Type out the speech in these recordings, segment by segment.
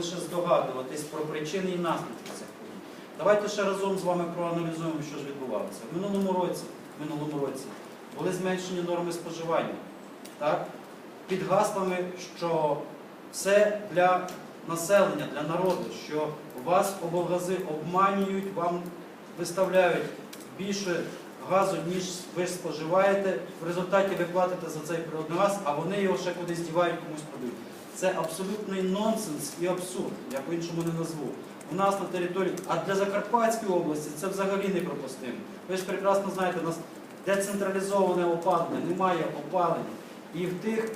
лише здогадуватись про причини і наслідки цих подій. Давайте ще разом з вами проаналізуємо, що ж відбувалося. В минулому році, в минулому році були зменшені норми споживання. Так? Під гаслами, що все для населення, для народу, що вас облгази обманюють, вам виставляють більше газу, ніж ви споживаєте. В результаті ви платите за цей природний газ, а вони його ще кудись дівають, комусь продають. Це абсолютний нонсенс і абсурд, я по-іншому не назву. У нас на території, а для Закарпатської області це взагалі неприпустимо. Ви ж прекрасно знаєте, у нас децентралізоване опалення, немає опалення. І в тих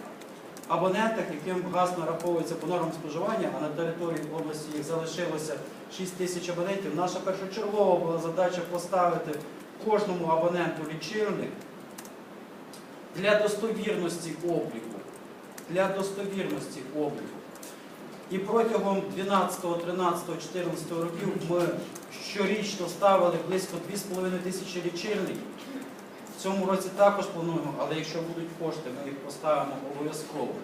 абонентах, яким газ нараховується по нормам споживання, а на території області їх залишилося 6 тисяч абонентів, наша першочергова була задача поставити кожному абоненту лічильник для достовірності обліку. Для достовірності обліку. І протягом 12, 13, 14 років ми щорічно ставили близько 2,5 тисячі лічильників. В цьому році також плануємо, але якщо будуть кошти, ми їх поставимо обов'язково.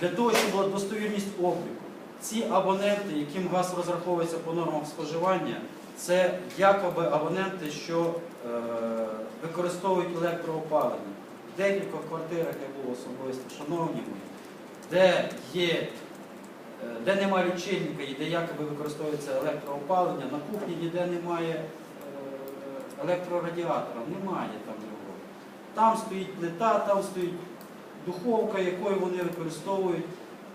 Для того, щоб була достовірність обліку, ці абоненти, яким газ розраховується по нормам споживання, це якоби абоненти, що е, використовують електроопалення. В декількох квартирах я був особисто, шановні мої, де є, е, де немає лічильника і де якоби використовується електроопалення, на кухні ніде немає е, електрорадіатора, немає там його. Там стоїть плита, там стоїть духовка, якою вони використовують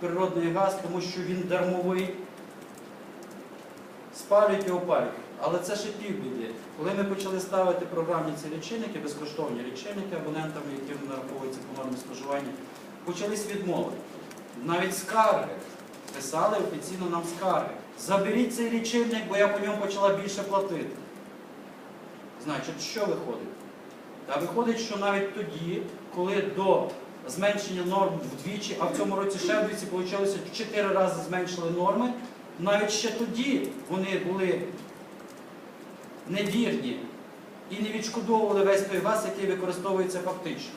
природний газ, тому що він дармовий. Спалюють і опалюють. Але це ще півбіди. Коли ми почали ставити програмні ці лічильники, безкоштовні лічильники абонентам, яким нараховується по нормі споживання, почались відмови. Навіть скарги. Писали офіційно нам скарги. Заберіть цей лічильник, бо я по ньому почала більше платити. Значить, що виходить? Та виходить, що навіть тоді, коли до зменшення норм вдвічі, а в цьому році ще вдвічі вийшло в 4 рази зменшили норми, навіть ще тоді вони були невірні і не відшкодовували весь той газ, який використовується фактично.